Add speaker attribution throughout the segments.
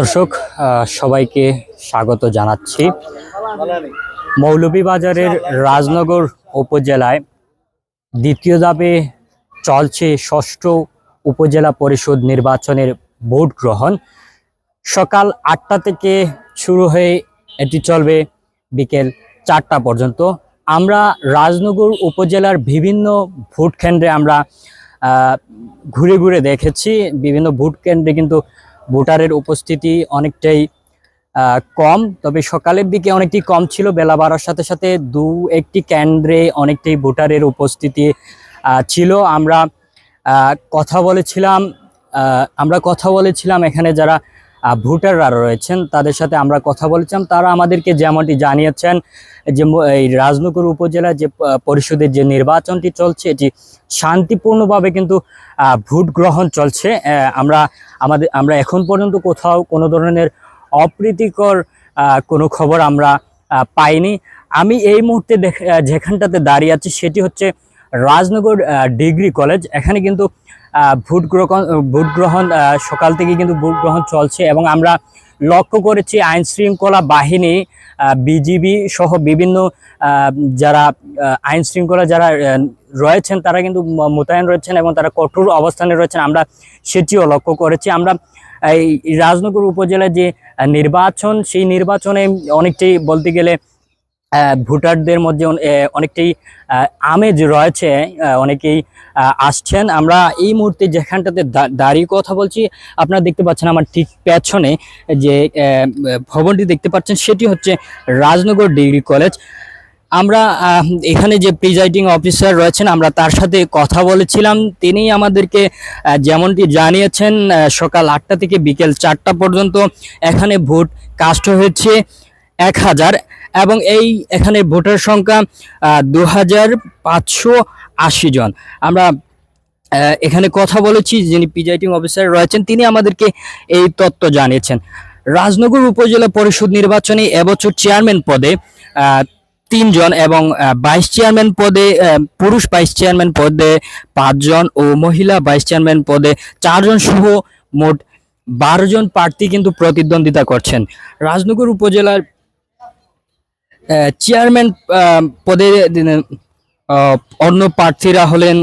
Speaker 1: দর্শক সবাইকে স্বাগত জানাচ্ছি। মৌলভীবাজারের রাজনগর উপজেলায় দ্বিতীয় ধাপে চলছে ষষ্ঠ উপজেলা পরিষদ নির্বাচনের ভোট গ্রহণ। সকাল আটটা থেকে শুরু হয়ে এটি চলবে বিকেল চারটা পর্যন্ত। আমরা রাজনগর উপজেলার বিভিন্ন ভোট কেন্দ্রে আমরা ঘুরে ঘুরে দেখেছি। বিভিন্ন ভোট কেন্দ্রে কিন্তু ভোটারের উপস্থিতি অনেকটাই কম, তবে সকালের দিকে অনেকটি কম ছিল, বেলা বাড়ার সাথে সাথে দু একটি কেন্দ্রে অনেকটাই ভোটারের উপস্থিতি ছিল। আমরা কথা বলেছিলাম আমরা কথা বলেছিলাম এখানে যারা ভোটাররা রয়েছেন, তাদের সাথে আমরা কথা বলেছিলাম। তারা আমাদেরকে যেমনটি জানিয়েছেন যে এই রাজনগর উপজেলা যে পরিষদের যে নির্বাচনটি চলছে, এটি শান্তিপূর্ণভাবে কিন্তু ভোট গ্রহণ চলছে। আমরা আমাদের আমরা এখন পর্যন্ত কোথাও কোনো ধরনের অপ্রীতিকর কোনো খবর আমরা পাইনি। আমি এই মুহূর্তে যেখানটাতে দাঁড়িয়ে আছি, সেটি হচ্ছে রাজনগর ডিগ্রি কলেজ। এখানে কিন্তু ভোট গ্রহণ ভোট গ্রহণ সকাল থেকে কিন্তু ভোট গ্রহণ চলছে এবং আমরা লক্ষ্য করেছি আইন শৃঙ্খলা বাহিনী বিজিবি সহ বিভিন্ন যারা আইন শৃঙ্খলা যারা রয়েছেন তারা কিন্তু মোতায়েন রয়েছেন এবং তারা কঠোর অবস্থানে রয়েছেন। আমরা সেটিও লক্ষ্য করেছি। আমরা এই রাজনগর উপজেলার যে নির্বাচন, সেই নির্বাচনে অনেকটাই বলতে গেলে ভোটারদের মধ্যে অন- অনেকটাই আমেজ রয়েছে অনেকেই আসছেন। আমরা এই মুহূর্তে যেখানটাতে দাঁড়িয়ে কথা বলছি, আপনারা দেখতে পাচ্ছেন আমার ঠিক পেছনে যে ভবনটি দেখতে পাচ্ছেন, সেটি হচ্ছে রাজনগর ডিগ্রি কলেজ। আমরা এখানে যে প্রিজাইডিং অফিসার রয়েছেন, আমরা তার সাথে কথা বলেছিলাম। তিনি আমাদেরকে যেমনটি জানিয়েছেন সকাল আটটা থেকে বিকেল চারটা পর্যন্ত এখানে ভোট কাস্ট হয়েছে। এক হাজার এবং এই এখানে ভোটার সংখ্যা দু হাজার পাঁচশো আশি জন। আমরা এখানে কথা বলেছি, যিনি প্রিজাইডিং অফিসার রয়েছেন, তিনি আমাদেরকে এই তথ্য জানিয়েছেন। রাজনগর উপজেলা পরিষদ নির্বাচনে এবছর চেয়ারম্যান পদে তিনজন এবং ভাইস চেয়ারম্যান পদে পুরুষ ভাইস চেয়ারম্যান পদে পাঁচজন ও মহিলা ভাইস চেয়ারম্যান পদে চারজন সহ মোট বারো জন প্রার্থী কিন্তু প্রতিদ্বন্দ্বিতা করছেন। রাজনগর উপজেলার চেয়ারম্যান পদে অন্য প্রার্থীরা হলেন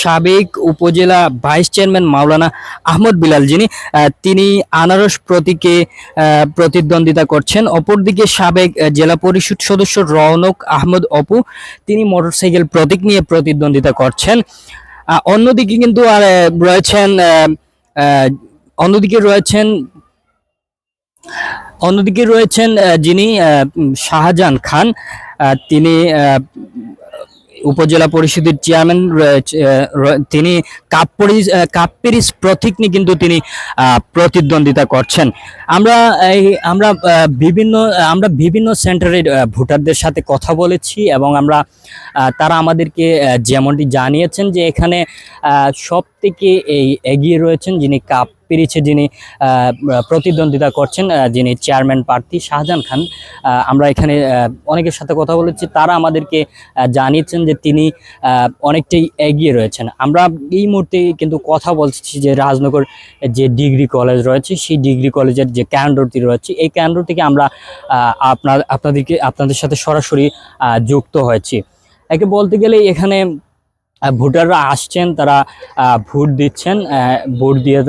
Speaker 1: সাবেক উপজেলা ভাইস চেয়ারম্যান মাওলানা আহমদ বিলাল যিনি তিনি আনারস প্রতীকে প্রতিদ্বন্দ্বিতা করছেন। অপরদিকে সাবেক জেলা পরিষদ সদস্য রৌনক আহমদ অপু, তিনি মোটরসাইকেল প্রতীক নিয়ে প্রতিদ্বন্দ্বিতা করছেন। অন্যদিকে কিন্তু, আর রয়েছেন অন্যদিকে রয়েছেন অন্যদিকে রয়েছেন যিনি শাহজাহান খান। তিনি উপজেলা পরিষদের চেয়ারম্যান তিনি কাপ্পেরিস কাপ্পিরিস প্রতীক নিয়ে কিন্তু তিনি প্রতিদ্বন্দ্বিতা করছেন। আমরা এই, আমরা বিভিন্ন আমরা বিভিন্ন সেন্টারের ভোটারদের সাথে কথা বলেছি এবং আমরা তারা আমাদেরকে যেমনটি জানিয়েছেন যে এখানে সব থেকে এই এগিয়ে রয়েছেন যিনি কাপ পেরিছে যিনি প্রতিদ্বন্দ্বিতা করছেন যিনি চেয়ারম্যান প্রার্থী শাহজাহান খান আমরা এখানে অনেকের সাথে কথা বলেছি, তারা আমাদেরকে জানিয়েছেন যে তিনি অনেকটাই এগিয়ে রয়েছেন। আমরা এই মুহূর্তে কিন্তু কথা বলছি যে রাজনগর যে ডিগ্রি কলেজ রয়েছে, সেই ডিগ্রি কলেজের যে ক্যান্ডোরটি রয়েছে, এই ক্যান্ডোর থেকে আমরা আপনার, আপনাদেরকে, আপনাদের সাথে সরাসরি যুক্ত হয়েছি। একে বলতে গেলে এখানে ভোটাররা আসছেন তারা ভোট দিচ্ছেন ভোট দিয়ে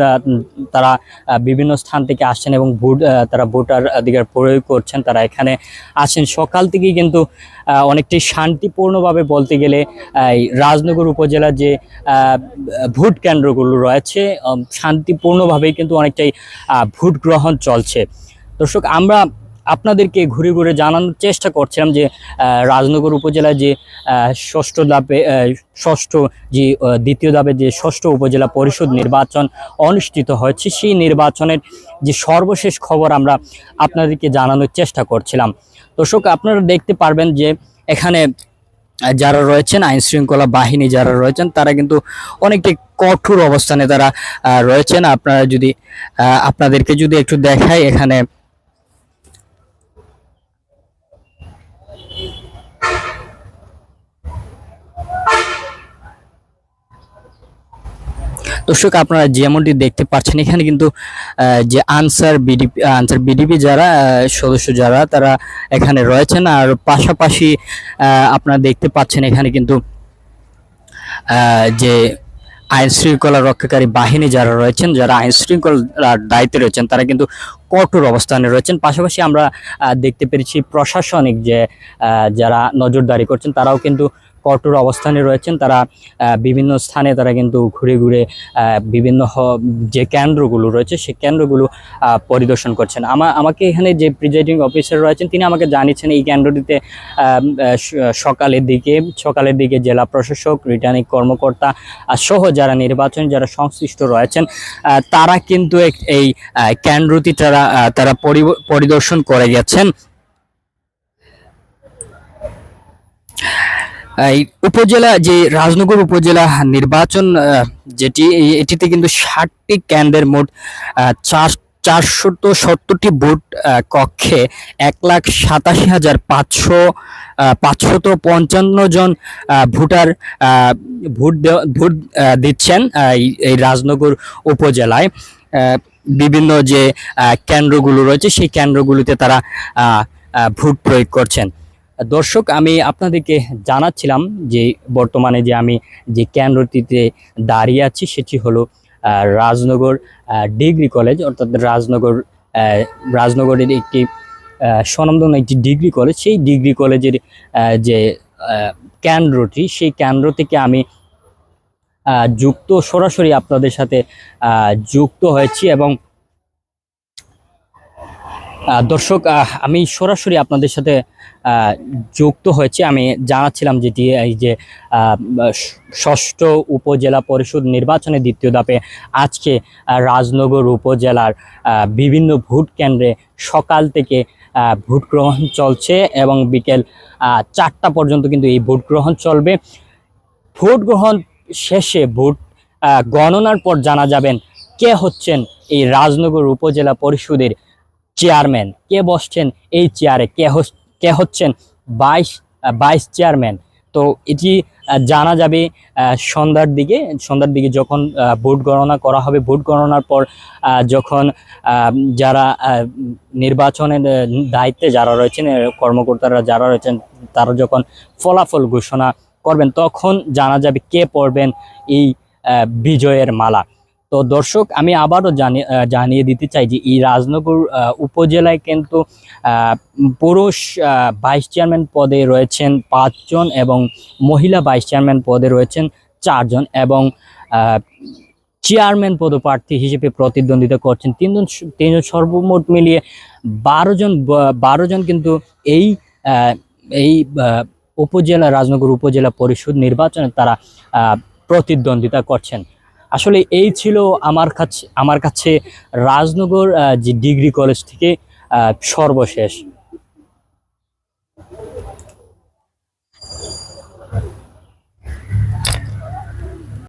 Speaker 1: তারা বিভিন্ন স্থান থেকে আসছেন এবং ভোট তারা ভোটার অধিকার প্রয়োগ করছেন তারা এখানে আসেন সকাল থেকেই কিন্তু আহ, অনেকটাই শান্তিপূর্ণভাবে বলতে গেলে রাজনগর উপজেলার যে ভোট কেন্দ্রগুলো রয়েছে শান্তিপূর্ণভাবেই কিন্তু অনেকটাই ভোট গ্রহণ চলছে। দর্শক আমরা আপনাদেরকে ঘুরে ঘুরে জানানোর চেষ্টা করছিলাম যে রাজনগর উপজেলায় যে ষষ্ঠ ধাপে ষষ্ঠ যে দ্বিতীয় ধাপে যে ষষ্ঠ উপজেলা পরিষদ নির্বাচন অনুষ্ঠিত হয়েছে, সেই নির্বাচনের যে সর্বশেষ খবর আমরা আপনাদেরকে জানানোর চেষ্টা করছিলাম। দর্শক, আপনারা দেখতে পারবেন যে, এখানে যারা রয়েছেন আইন শৃঙ্খলা বাহিনী যারা রয়েছেন, তারা কিন্তু অনেকটাই কঠোর অবস্থানে তারা রয়েছেন। আপনারা যদি আপনাদেরকে যদি একটু দেখায় এখানে দর্শক, আপনারা যেমনটি দেখতে পাচ্ছেন এখানে কিন্তু যে আনসার বিডিপি আনসার বিডিপি যারা সদস্য যারা, তারা এখানে রয়েছেন। আর পাশাপাশি আপনারা দেখতে পাচ্ছেন এখানে কিন্তু যে আইন শৃঙ্খলা রক্ষাকারী বাহিনী যারা রয়েছেন, যারা আইন শৃঙ্খলার দায়িত্বে রয়েছেন, তারা কিন্তু কঠোর অবস্থানে রয়েছেন। পাশাপাশি আমরা দেখতে পেরেছি প্রশাসনিক যে যারা নজরদারি করছেন, তারাও কিন্তু কঠোর অবস্থানে রয়েছেন, তারা বিভিন্ন স্থানে তারা কিন্তু ঘুরে ঘুরে বিভিন্ন যে কেন্দ্রগুলো রয়েছে সেই কেন্দ্রগুলো পরিদর্শন করছেন। আমা, আমাকে এখানে যে প্রিজাইডিং অফিসার রয়েছেন, তিনি আমাকে জানিয়েছেন এই কেন্দ্রটিতে সকালের দিকে সকালের দিকে জেলা প্রশাসক, রিটার্নিং কর্মকর্তা সহ যারা নির্বাচন, যারা সংশ্লিষ্ট রয়েছেন তারা কিন্তু এই কেন্দ্রটি তারা তারা পরি- পরিদর্শন করে গেছেন। এই উপজেলা, যে রাজনগর উপজেলা নির্বাচন যেটি, এটিতে কিন্তু ষাটটি কেন্দ্রের মোট চার, চারশত সত্তরটি ভোট কক্ষে এক লাখ সাতাশি হাজার পাঁচশো পাঁচশত পঞ্চান্ন জন ভোটার ভোট ভোট দিচ্ছেন এই- রাজনগর উপজেলায়। বিভিন্ন যে কেন্দ্রগুলো রয়েছে, সেই কেন্দ্রগুলোতে তারা ভোট প্রয়োগ করছেন। দর্শক, আমি আপনাদেরকে জানাচ্ছিলাম যে বর্তমানে যে আমি যে কেন্দ্রটিতে দাঁড়িয়ে আছি, সেটি হলো রাজনগর ডিগ্রি কলেজ, অর্থাৎ রাজনগর রাজনগরের একটি স্বনামধন্য একটি ডিগ্রি কলেজ। সেই ডিগ্রি কলেজের যে কেন্দ্রটি, সেই কেন্দ্র থেকে আমি যুক্ত, সরাসরি আপনাদের সাথে যুক্ত হয়েছি এবং দর্শক আমি সরাসরি আপনাদের সাথে যুক্ত হয়েছে। আমি জানাচ্ছিলাম যেটি এই যে ষষ্ঠ উপজেলা পরিষদ নির্বাচনের দ্বিতীয় ধাপে আজকে রাজনগর উপজেলার বিভিন্ন ভোট কেন্দ্রে সকাল থেকে ভোট গ্রহণ চলছে এবং বিকেল চারটা পর্যন্ত কিন্তু এই ভোট গ্রহণ চলবে। ভোট গ্রহণ শেষে ভোট গণনার পর জানা যাবেন কে হচ্ছেন এই রাজনগর উপজেলা পরিষদের চেয়ারম্যান। কে বসছেন এই চেয়ারে? কে কে হচ্ছেন বাইশ বাইশ চেয়ারম্যান। তো এটি জানা যাবে সন্ধ্যার দিকে সন্ধ্যার দিকে যখন ভোট গণনা করা হবে, ভোট গণনার পর যখন যারা নির্বাচনের দায়িত্বে যারা রয়েছেন কর্মকর্তারা যারা রয়েছেন, তারা যখন ফলাফল ঘোষণা করবেন, তখন জানা যাবে কে পড়বেন এই বিজয়ের মালা। তো দর্শক, আমি আবারও জানিয়ে জানিয়ে দিতে চাই যে এই রাজনগর উপজেলায় কিন্তু পুরুষ ভাইস চেয়ারম্যান পদে রয়েছেন পাঁচজন এবং মহিলা ভাইস চেয়ারম্যান পদে রয়েছেন চারজন এবং চেয়ারম্যান পদপ্রার্থী হিসেবে প্রতিদ্বন্দ্বিতা করছেন তিনজন তিনজন সর্বমোট মিলিয়ে বারো জন বারো জন কিন্তু এই এই উপজেলা, রাজনগর উপজেলা পরিষদ নির্বাচনে তারা প্রতিদ্বন্দ্বিতা করছেন। আসলে এই ছিল আমার কাছে আমার কাছে রাজনগর যে ডিগ্রি কলেজ থেকে সর্বশেষ।